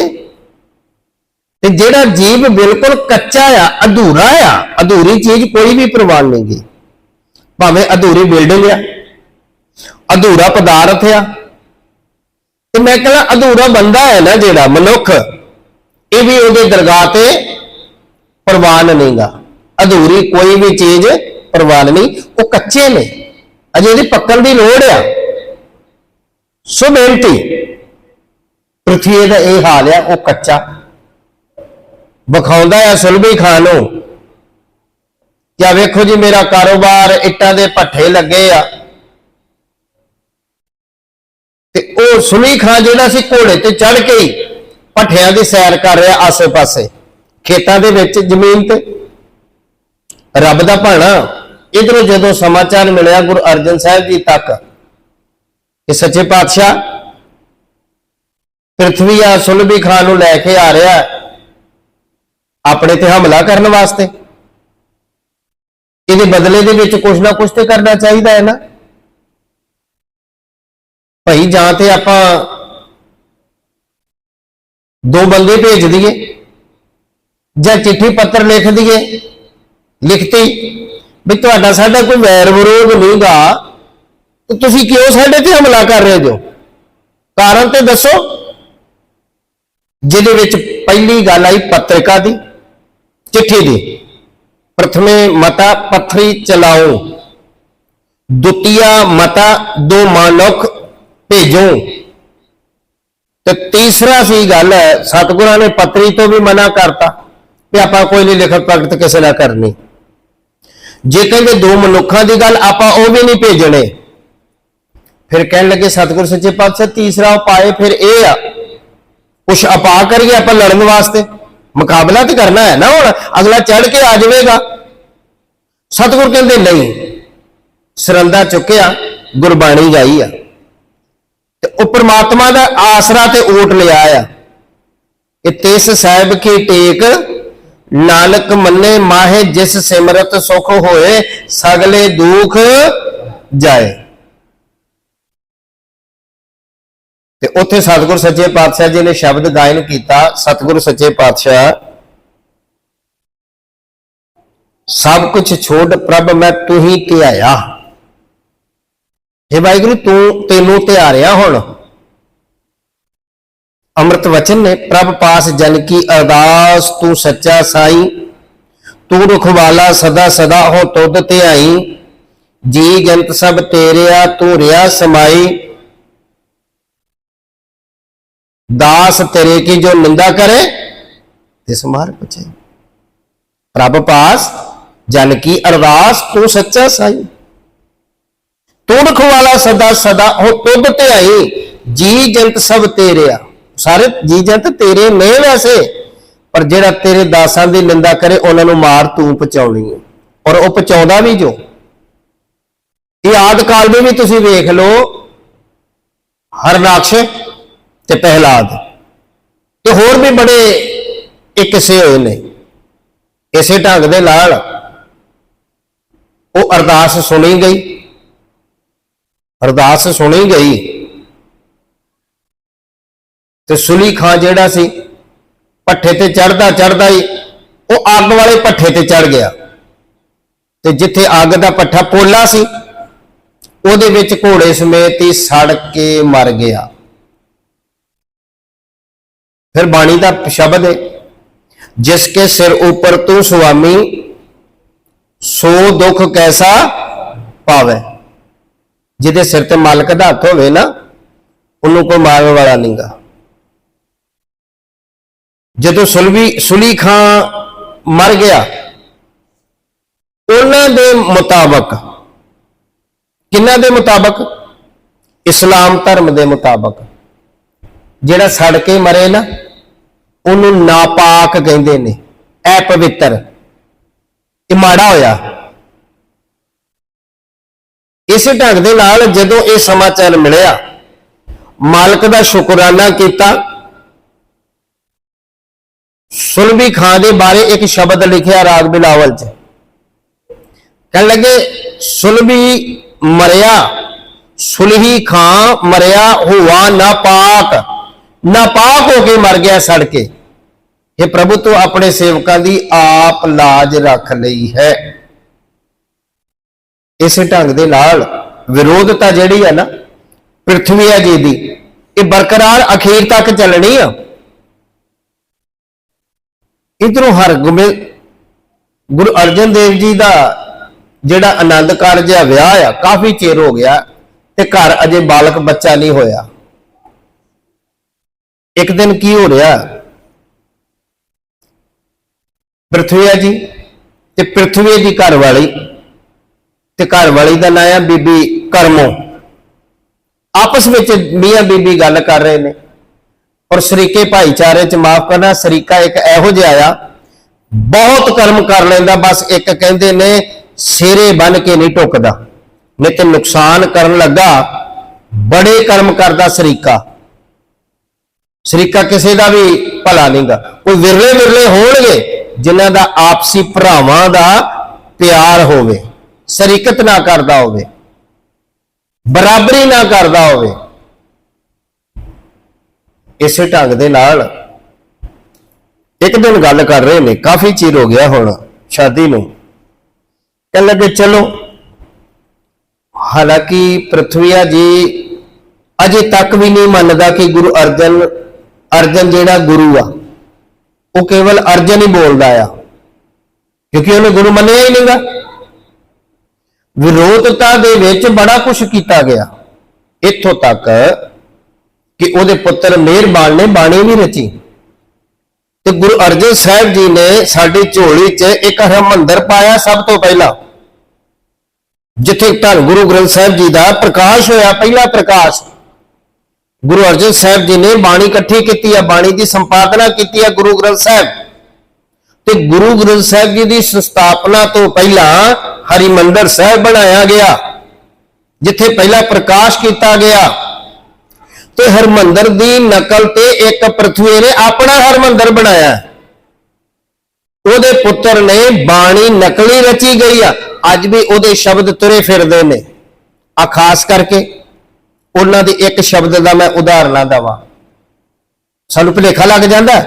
[SPEAKER 1] ਤੇ ਜਿਹੜਾ ਜੀਵ ਬਿਲਕੁਲ ਕੱਚਾ ਆ, ਅਧੂਰਾ ਆ, ਅਧੂਰੀ ਚੀਜ਼ ਕੋਈ ਵੀ ਪ੍ਰਵਾਨ ਨਹੀਂ ਗਈ ਭਾਵੇਂ ਅਧੂਰੀ ਬਿਲਡਿੰਗ ਆ, ਅਧੂਰਾ ਪਦਾਰਥ ਆ। ਤੇ ਮੈਂ ਕਹਿੰਦਾ ਅਧੂਰਾ ਬੰਦਾ ਹੈ ਨਾ ਜਿਹੜਾ ਮਨੁੱਖ ਇਹ ਵੀ ਉਹਦੇ ਦਰਗਾਹ ਤੇ ਪ੍ਰਵਾਨ ਨਹੀਂਗਾ ਅਧੂਰੀ ਕੋਈ ਵੀ ਚੀਜ਼ ਪ੍ਰਵਾਨ ਨਹੀਂ ਉਹ ਕੱਚੇ ਨੇ। ਅਜੇ ਇਹਦੀ ਪੱਕਣ ਦੀ ਲੋੜ ਆ। ਸੋ ਬੇਨਤੀ ਪ੍ਰਥਵੀ ਦਾ ਇਹ ਹਾਲ ਆ, ਉਹ ਕੱਚਾ। ਵਿਖਾਉਂਦਾ ਆ ਸੁਲਭੀ ਖਾਨ ਨੂੰ, ਕਿ ਵੇਖੋ ਜੀ, ਮੇਰਾ ਕਾਰੋਬਾਰ ਇੱਟਾਂ ਦੇ ਭੱਠੇ ਲੱਗੇ ਆ। ਤੇ ਉਹ ਸੁਲੀ ਖਾਨ ਜਿਹੜਾ ਸੀ ਘੋੜੇ ਤੇ ਚੜ ਕੇ ਹੀ ਦੀ ਸੈਰ ਕਰ ਰਿਹਾ ਆਸੇ-ਪਾਸੇ। ਖੇਤਾਂ ਦੇ ਵਿੱਚ ਜ਼ਮੀਨ ਤੇ। ਰੱਬ ਦਾ ਭਾਣਾ। ਇਧਰੋਂ ਜਦੋਂ ਸਮਾਚਾਰ ਮਿਲਿਆ ਗੁਰੂ ਅਰਜਨ ਸਾਹਿਬ ਜੀ ਤੱਕ ਕਿ ਸੱਚੇ ਪਾਤਸ਼ਾਹ ਪ੍ਰithvi ਆ ਸੁਲਭੀ ਖਾਨ ਨੂੰ ਲੈ ਕੇ ਆ ਰਿਹਾ ਆਪਣੇ ਤੇ ਹਮਲਾ ਕਰਨ ਵਾਸਤੇ। ਇਹਦੇ ਬਦਲੇ ਦੇ ਵਿੱਚ ਕੁਝ ਨਾ ਕੁਝ ਤੇ ਕਰਨਾ ਚਾਹੀਦਾ ਹੈ ਨਾ। ਭਾਈ ਜਾਂ ਤੇ ਆਪਾਂ ਦੋ ਬੰਦੇ ਭੇਜ ਦਈਏ, ਜਾਂ ਚਿੱਠੀ ਪੱਤਰ ਲਿਖ ਦਈਏ, ਲਿਖਤੀ, ਵੀ ਤੁਹਾਡਾ ਸਾਡਾ ਕੋਈ ਵੈਰ ਵਿਰੋਧ ਨਹੀਂਗਾ ਤੁਸੀਂ ਕਿਉਂ ਸਾਡੇ ਤੇ ਹਮਲਾ ਕਰ ਰਹੇ ਹੋ? ਕਾਰਨ ਤੇ ਦੱਸੋ। ਜਿਹਦੇ ਵਿੱਚ ਪਹਿਲੀ ਗੱਲ ਆਈ ਪੱਤਰਿਕਾ ਦੀ, ਚਿੱਠੀ ਦੀ। ਪ੍ਰਥਮੇ ਮਤਾ ਪੱਥਰੀ ਚਲਾਓ। ਦੁਤੀਆ ਮਤਾ ਦੋ ਮਾਨੁਖ ਭੇਜੋ। ਤੇ ਤੀਸਰਾ ਸੀ ਗੱਲ ਸਤਿਗੁਰਾਂ ਨੇ ਪੱਤਰੀ ਤੋਂ ਵੀ ਮਨਾ ਕਰਤਾ ਕਿ ਆਪਾਂ ਕੋਈ ਨਹੀਂ ਲਿਖਤ ਪ੍ਰਗਟ ਕਿਸੇ ਨਾਲ ਕਰਨੀ। ਜੇ ਕਹਿੰਦੇ ਦੋ ਮਨੁੱਖਾਂ ਦੀ ਗੱਲ ਆਪਾਂ ਉਹ ਵੀ ਨਹੀਂ ਭੇਜਣੇ। ਫਿਰ ਕਹਿਣ ਲੱਗੇ, ਸਤਿਗੁਰ ਸੱਚੇ ਪਾਤਸ਼ਾਹ, ਤੀਸਰਾ ਉਪਾਏ ਫਿਰ ਇਹ ਆ। ਕੁਛ ਆਪਾ ਕਰੀਏ ਆਪਾਂ ਲੜਨ ਵਾਸਤੇ। ਮੁਕਾਬਲਾ ਤੇ ਕਰਨਾ ਹੈ ਨਾ ਹੁਣ, ਅਗਲਾ ਚੜ ਕੇ ਆ ਜਾਵੇਗਾ। ਸਤਿਗੁਰ ਕਹਿੰਦੇ, ਨਹੀਂ। ਸਰੰਦਾ ਚੁੱਕਿਆ, ਗੁਰਬਾਣੀ ਗਾਈ ਆ। ਤੇ ਉਹ ਪ੍ਰਮਾਤਮਾ ਦਾ ਆਸਰਾ ਤੇ ਓਟ ਲਿਆ ਆ। ਕਿ ਤਿਸ ਸਾਹਿਬ ਕੀ ਟੇਕ, ਨਾਨਕ ਮੰਨੇ ਮਾਹੇ ਜਿਸ ਸਿਮਰਤ ਸੁਖ ਹੋਏ, ਸਗਲੇ ਦੁਖ ਜਾਏ। ਤੇ ਉੱਥੇ ਸਤਿਗੁਰ ਸੱਚੇ ਪਾਤਸ਼ਾਹ ਜੀ ਨੇ ਸ਼ਬਦ ਗਾਇਨ ਕੀਤਾ, ਸਤਿਗੁਰ ਸੱਚੇ ਪਾਤਸ਼ਾਹ, ਸਭ ਕੁਝ ਛੋੜ ਪ੍ਰਭ ਮੈਂ ਤੂੰ ਹੀ ਧਿਆਇਆ। हे ਵਾਹਿਗੁਰੂ, ਤੂੰ ਤੈਨੂੰ ਧਿਆਰਿਆ ਹੁਣ। ਅੰਮ੍ਰਿਤ ਵਚਨ ਨੇ, ਪ੍ਰਭ ਪਾਸ ਜਨ ਕੀ ਅਰਦਾਸ, ਤੂੰ ਸੱਚਾ ਸਾਈ। ਤੂੰ ਰਖਵਾਲਾ ਸਦਾ ਸਦਾ ਹੋ ਤੁਧ ਧਿਆਈ। ਜੀ ਜੰਤ ਸਭ ਤੇਰਿਆ ਤੂੰ ਰਿਆ ਸਮਾਈ। ਦਾਸ ਤੇਰੇ ਕੀ ਜੋ ਨਿੰਦਾ ਕਰੇ, ਤੇ ਸਮਾਰ ਪਛੇ। ਪ੍ਰਭ ਪਾਸ ਜਨ ਕੀ ਅਰਦਾਸ, ਤੂੰ ਸੱਚਾ ਸਾਈ। ਤੂੰ ਰਖਵਾਲਾ ਸਦਾ ਸਦਾ ਹੋ ਤੁਧ ਧਿਆਈ, ਜੀ ਜੰਤ ਸਭ ਤੇਰਿਆ ਸਾਰੇ ਜੀ ਜੰਤ ਤੇਰੇ ਨੇ ਵੈਸੇ, ਪਰ ਜਿਹੜਾ ਤੇਰੇ ਦਾਸਾਂ ਦੀ ਨਿੰਦਾ ਕਰੇ, ਉਹਨਾਂ ਨੂੰ ਮਾਰ ਤੂੰ ਪਹੁੰਚਾਉਣੀ ਹੈ ਔਰ ਉਹ ਪਹੁੰਚਾਉਂਦਾ ਵੀ ਜੋ? ਇਹ ਆਦ ਕਾਲ ਦੇ ਵੀ ਤੁਸੀਂ ਵੇਖ ਲਓ, ਹਰਨਾਕਸ਼ ਤੇ ਪਹਿਲਾਦ ਤੇ ਹੋਰ ਵੀ ਬੜੇ ਇੱਕ ਕਿੱਸੇ ਹੋਏ ਨੇ। ਇਸੇ ਢੰਗ ਦੇ ਨਾਲ ਉਹ ਅਰਦਾਸ ਸੁਣੀ ਗਈ। ਅਰਦਾਸ ਸੁਣੀ ਗਈ। ਤੇ ਸੁਲੀ ਖਾਂ ਜਿਹੜਾ ਸੀ, ਪੱਠੇ ਤੇ ਚੜਦਾ ਚੜਦਾ ਹੀ ਉਹ ਅੱਗ ਵਾਲੇ ਪੱਠੇ ਤੇ ਚੜ ਗਿਆ। ਤੇ ਜਿੱਥੇ ਅੱਗ ਦਾ ਪੱਠਾ ਪੋਲਾ ਸੀ, ਉਹਦੇ ਵਿੱਚ ਘੋੜੇ ਸਮੇਤ ਹੀ ਸੜ ਕੇ ਮਰ ਗਿਆ। ਫਿਰ ਬਾਣੀ ਦਾ ਸ਼ਬਦ ਹੈ ਜਿਸ ਕੇ ਸਿਰ ਉੱਪਰ ਤੂੰ ਸੁਆਮੀ, ਸੋ ਦੁੱਖ ਕੈਸਾ ਪਾਵੇ। ਜਿਹਦੇ ਸਿਰ ਤੇ ਮਾਲਕ ਦਾ ਹੱਥ ਹੋਵੇ ਨਾ, ਉਹਨੂੰ ਕੋਈ ਮਾਰਨ ਵਾਲਾ ਨਹੀਂਗਾ ਜਦੋਂ ਸੁਲਵੀ ਸੁਲੀ ਖਾਂ ਮਰ ਗਿਆ, ਉਹਨਾਂ ਦੇ ਮੁਤਾਬਕ, ਕਿੰਨਾ ਦੇ ਮੁਤਾਬਕ? ਇਸਲਾਮ ਧਰਮ ਦੇ ਮੁਤਾਬਕ। ਜਿਹੜਾ ਸੜ ਕੇ ਮਰੇ ਨਾ, ਉਹਨੂੰ ਨਾਪਾਕ ਕਹਿੰਦੇ ਨੇ। ਐ ਪਵਿੱਤਰ। ਇਹ ਮਾੜਾ ਹੋਇਆ। ਇਸੇ ਢੰਗ ਦੇ ਨਾਲ ਜਦੋਂ ਇਹ ਸਮਾਚਾਰ ਮਿਲਿਆ, ਮਾਲਕ ਦਾ ਸ਼ੁਕਰਾਨਾ ਕੀਤਾ। ਸੁਲਭੀ ਖਾਂ ਦੇ ਬਾਰੇ ਇੱਕ ਸ਼ਬਦ ਲਿਖਿਆ ਰਾਗ ਬਿਲਾਵਲ ਚ। ਕਹਿਣ ਲੱਗੇ ਸੁਲਬੀ ਮਰਿਆ, ਸੁਲਹੀ ਖਾਂ ਮਰਿਆ ਹੋਇਆ ਨਾ ਪਾਕ ਨਾ ਪਾਕ ਹੋ ਕੇ ਮਰ ਗਿਆ ਸੜ ਕੇ ਇਹ ਪ੍ਰਭੂ ਤੋਂ ਆਪਣੇ ਸੇਵਕਾਂ ਦੀ ਆਪ ਲਾਜ ਰੱਖ ਲਈ ਹੈ। ਇਸੇ ਢੰਗ ਦੇ ਨਾਲ ਵਿਰੋਧਤਾ ਜਿਹੜੀ ਹੈ ਨਾ ਪ੍ਰithviya ਜੀ ਦੀ, ਇਹ ਬਰਕਰਾਰ ਅਖੀਰ ਤੱਕ ਚੱਲਣੀ ਆ। ਇਧਰੋਂ ਹਰਗੋਬਿੰਦ, ਗੁਰੂ ਅਰਜਨ ਦੇਵ ਜੀ ਦਾ ਜਿਹੜਾ ਆਨੰਦ ਕਾਰਜ ਆ, ਵਿਆਹ ਆ, ਕਾਫੀ ਚਿਰ ਹੋ ਗਿਆ ਤੇ ਘਰ ਅਜੇ ਬਾਲਕ ਬੱਚਾ ਨਹੀਂ ਹੋਇਆ। ਇੱਕ ਦਿਨ ਕੀ ਹੋ ਰਿਹਾ? ਪ੍ਰਥਵੀਆ ਜੀ ਤੇ ਪ੍ਰਥਵੀ ਦੀ ਘਰ ਵਾਲੀ। ਤੇ ਘਰ ਵਾਲੀ ਦਾ ਨਾਂ ਆ ਬੀਬੀ ਕਰਮੋ। ਆਪਸ ਵਿੱਚ ਮੀਆਂ ਬੀਬੀ ਗੱਲ ਕਰ ਰਹੇ ਨੇ। ਔਰ ਸ਼ਰੀਕੇ ਭਾਈਚਾਰੇ ਚ ਮਾਫ ਕਰਨਾ, ਸ਼ਰੀਕਾ ਇੱਕ ਇਹੋ ਜਿਹਾ ਆ। ਬਹੁਤ ਕਰਮ ਕਰ ਲੈਂਦਾ, ਬਸ ਇੱਕ ਕਹਿੰਦੇ ਨੇ, ਸਿਰੇ ਬਨ ਕੇ ਨਹੀਂ ਟੁਕਦਾ। ਨਹੀਂ ਤੇ ਨੁਕਸਾਨ ਕਰਨ ਲੱਗਾ, ਬੜੇ ਕਰਮ ਕਰਦਾ ਸ਼ਰੀਕਾ। ਸ਼ਰੀਕਾ ਕਿਸੇ ਦਾ ਵੀ ਭਲਾ ਨਹੀਂਗਾ। ਕੋਈ ਵਿਰਲੇ ਵਿਰਲੇ ਹੋਣਗੇ, ਜਿਨ੍ਹਾਂ ਦਾ ਆਪਸੀ ਭਰਾਵਾਂ ਦਾ ਪਿਆਰ ਹੋਵੇ। ਸ਼ਰੀਕਤ ਨਾ ਕਰਦਾ ਹੋਵੇ, ਬਰਾਬਰੀ ਨਾ ਕਰਦਾ ਹੋਵੇ, ਇਸੇ ਢੰਗ ਦੇ ਨਾਲ ਇੱਕ ਦਿਨ ਗੱਲ ਕਰ ਰਹੇ ਨੇ, ਕਾਫੀ ਚਿਰ ਹੋ ਗਿਆ ਹੁਣ ਸ਼ਾਦੀ ਨੂੰ। ਕਹਿਣ ਲੱਗੇ, ਚਲੋ, ਹਾਲਾਂਕਿ ਪ੍ਰਥਵੀਆ ਜੀ ਅਜੇ ਤੱਕ ਵੀ ਨਹੀਂ ਮੰਨਦਾ ਕਿ ਗੁਰੂ ਅਰਜਨ ਅਰਜਨ ਜਿਹੜਾ ਗੁਰੂ ਆ, ਉਹ ਕੇਵਲ ਅਰਜਨ ਹੀ ਬੋਲਦਾ ਆ, ਕਿਉਂਕਿ ਉਹਨੇ ਗੁਰੂ ਮੰਨਿਆ ਹੀ ਨਹੀਂਗਾ ਵਿਰੋਧਤਾ ਦੇ ਵਿੱਚ ਬੜਾ ਕੁਝ ਕੀਤਾ ਗਿਆ। ਇੱਥੋਂ ਤੱਕ ਕਿ ਉਹਦੇ ਪੁੱਤਰ ਮਿਹਰਬਾਨ ਨੇ ਬਾਣੀ ਵੀ ਰਚੀ। ਤੇ ਗੁਰੂ ਅਰਜਨ ਸਾਹਿਬ ਜੀ ਨੇ ਸਾਡੀ ਝੋਲੀ 'ਚ ਇੱਕ ਹਰਮੰਦਰ ਪਾਇਆ ਸਭ ਤੋਂ ਪਹਿਲਾਂ। ਜਿੱਥੇ ਧੰਨ ਗੁਰੂ ਗ੍ਰੰਥ ਸਾਹਿਬ ਜੀ ਦਾ ਪ੍ਰਕਾਸ਼ ਹੋਇਆ, ਪਹਿਲਾ ਪ੍ਰਕਾਸ਼। ਗੁਰੂ ਅਰਜਨ ਸਾਹਿਬ ਜੀ ਨੇ ਬਾਣੀ ਇਕੱਠੀ ਕੀਤੀ ਹੈ ਬਾਣੀ ਦੀ ਸੰਪਾਦਨਾ ਕੀਤੀ ਹੈ ਗੁਰੂ ਗ੍ਰੰਥ ਸਾਹਿਬ। ਤੇ ਗੁਰੂ ਗ੍ਰੰਥ ਸਾਹਿਬ ਜੀ ਦੀ ਸਥਾਪਨਾ ਤੋਂ ਪਹਿਲਾਂ ਹਰਿਮੰਦਰ ਸਾਹਿਬ ਬਣਾਇਆ ਗਿਆ, ਜਿੱਥੇ ਪਹਿਲਾਂ ਪ੍ਰਕਾਸ਼ ਕੀਤਾ ਗਿਆ। ਤੇ ਹਰਮੰਦਰ ਦੀ ਨਕਲ ਤੇ ਇੱਕ ਪ੍ਰਥਵੀ ਨੇ ਆਪਣਾ ਹਰਮੰਦਰ ਬਣਾਇਆ। ਉਹਦੇ ਪੁੱਤਰ ਨੇ ਬਾਣੀ ਨਕਲੀ ਰਚੀ ਗਈ ਆ, ਅੱਜ ਵੀ ਉਹਦੇ ਸ਼ਬਦ ਤੁਰੇ ਫਿਰਦੇ ਨੇ। ਆ ਖਾਸ ਕਰਕੇ ਉਹਨਾਂ ਦੇ ਇੱਕ ਸ਼ਬਦ ਦਾ ਮੈਂ ਉਦਾਹਰਨਾਂ ਦਵਾਂ। ਸਾਨੂੰ ਭੁਲੇਖਾ ਲੱਗ ਜਾਂਦਾ,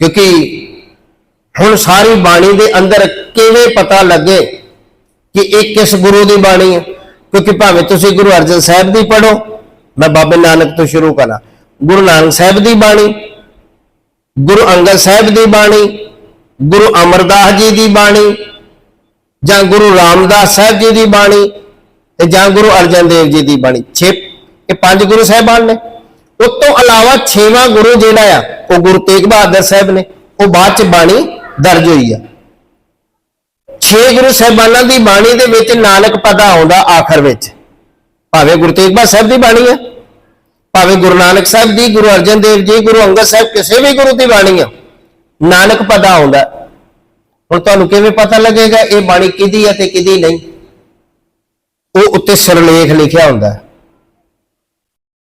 [SPEAKER 1] ਕਿਉਂਕਿ ਹੁਣ ਸਾਰੀ ਬਾਣੀ ਦੇ ਅੰਦਰ ਕਿਵੇਂ ਪਤਾ ਲੱਗੇ ਕਿ ਇਹ ਕਿਸ ਗੁਰੂ ਦੀ ਬਾਣੀ ਹੈ? ਕਿਉਂਕਿ ਭਾਵੇਂ ਤੁਸੀਂ ਗੁਰੂ ਅਰਜਨ ਸਾਹਿਬ ਦੀ ਪੜੋ ਮੈਂ ਬਾਬੇ ਨਾਨਕ ਤੋਂ ਸ਼ੁਰੂ ਕਰਾਂ। ਗੁਰੂ ਨਾਨਕ ਸਾਹਿਬ ਦੀ ਬਾਣੀ, ਗੁਰੂ ਅੰਗਦ ਸਾਹਿਬ ਦੀ ਬਾਣੀ, ਗੁਰੂ ਅਮਰਦਾਸ ਜੀ ਦੀ ਬਾਣੀ, ਜਾਂ ਗੁਰੂ ਰਾਮਦਾਸ ਸਾਹਿਬ ਜੀ ਦੀ ਬਾਣੀ, ਤੇ ਜਾਂ ਗੁਰੂ ਅਰਜਨ ਦੇਵ ਜੀ ਦੀ ਬਾਣੀ। ਛੇ, ਇਹ ਪੰਜ ਗੁਰੂ ਸਾਹਿਬਾਨ ਨੇ। ਉਸ ਤੋਂ ਇਲਾਵਾ ਛੇਵਾਂ ਗੁਰੂ ਜਿਹੜਾ ਆ, ਉਹ ਗੁਰੂ ਤੇਗ ਬਹਾਦਰ ਸਾਹਿਬ ਨੇ। ਉਹ ਬਾਅਦ ਚ ਬਾਣੀ ਦਰਜ ਹੋਈ ਆ। ਛੇ ਗੁਰੂ ਸਾਹਿਬਾਨਾਂ ਦੀ ਬਾਣੀ ਦੇ ਵਿੱਚ ਨਾਨਕ ਪਦਾ ਆਉਂਦਾ ਆਖਰ ਵਿੱਚ। ਭਾਵੇਂ ਗੁਰੂ ਤੇਗ ਬਹਾਦਰ ਸਾਹਿਬ ਦੀ ਬਾਣੀ ਆ, ਭਾਵੇਂ ਗੁਰੂ ਨਾਨਕ ਸਾਹਿਬ ਦੀ, ਗੁਰੂ ਅਰਜਨ ਦੇਵ ਜੀ, ਗੁਰੂ ਅੰਗਦ ਸਾਹਿਬ ਕਿਸੇ ਵੀ ਗੁਰੂ ਦੀ ਬਾਣੀ ਆ, ਨਾਨਕ ਪਦਾ ਆਉਂਦਾ। ਹੁਣ ਤੁਹਾਨੂੰ ਕਿਵੇਂ ਪਤਾ ਲੱਗੇਗਾ ਇਹ ਬਾਣੀ ਕਿਹਦੀ ਹੈ ਤੇ ਕਿਹਦੀ ਨਹੀਂ? ਉਹ ਉੱਤੇ ਸਿਰਲੇਖ ਲਿਖਿਆ ਹੁੰਦਾ ਹੈ।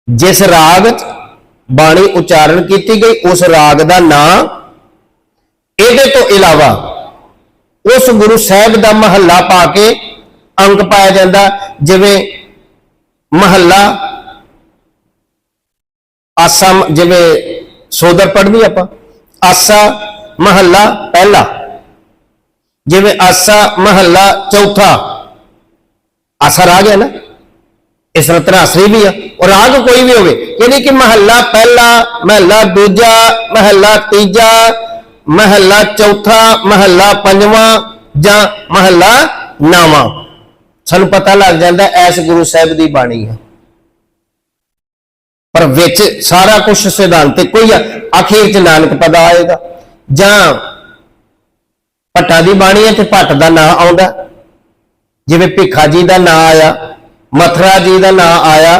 [SPEAKER 1] ਜਿਸ ਰਾਗ ਬਾਣੀ ਉਚਾਰਨ ਕੀਤੀ ਗਈ, ਉਸ ਰਾਗ ਦਾ ਨਾਂ ਇਹਦੇ ਤੋਂ ਇਲਾਵਾ ਉਸ ਗੁਰੂ ਸਾਹਿਬ ਦਾ ਮਹੱਲਾ ਪਾ ਕੇ ਅੰਕ ਪਾਇਆ ਜਾਂਦਾ, ਜਿਵੇਂ ਮਹੱਲਾ ਆਸਾ ਜਿਵੇਂ ਸੋਦਰ ਪੜ੍ਹਨੀ ਆਪਾਂ, ਆਸਾ ਮਹੱਲਾ ਪਹਿਲਾ, ਜਿਵੇਂ ਆਸਾ ਮਹੱਲਾ ਚੌਥਾ, ਆਸਾ ਰਾਗ ਹੈ ਨਾ, ਇਸ ਤਰ੍ਹਾਂ ਤਰਾਸਰੀ ਵੀ ਆ, ਔਰ ਰਾਗ ਕੋਈ ਵੀ ਹੋਵੇ, ਯਾਨੀ ਕਿ ਮਹੱਲਾ ਪਹਿਲਾ, ਮਹੱਲਾ ਦੂਜਾ, ਮਹੱਲਾ ਤੀਜਾ ਮਹੱਲਾ ਚੌਥਾ, ਮਹੱਲਾ ਪੰਜਵਾਂ ਜਾਂ ਮਹੱਲਾ ਨਾਵਾਂ। ਸਾਨੂੰ ਪਤਾ ਲੱਗ ਜਾਂਦਾ ਐਸ ਗੁਰੂ ਸਾਹਿਬ ਦੀ ਬਾਣੀ ਹੈ। ਪਰ ਵਿੱਚ ਸਾਰਾ ਕੁਝ ਸਿਧਾਂਤ ਤੇ ਕੋਈ ਆ। ਅਖੀਰ ਚ ਨਾਨਕ ਪਦਾ ਆਏਗਾ। ਜਾਂ ਭੱਟਾ ਦੀ ਬਾਣੀ ਹੈ ਤੇ ਭੱਟ ਦਾ ਨਾਂ ਆਉਂਦਾ। ਜਿਵੇਂ ਭਿੱਖਾ ਜੀ ਦਾ ਨਾਂ ਆਇਆ, ਮਥਰਾ ਜੀ ਦਾ ਨਾਂ ਆਇਆ,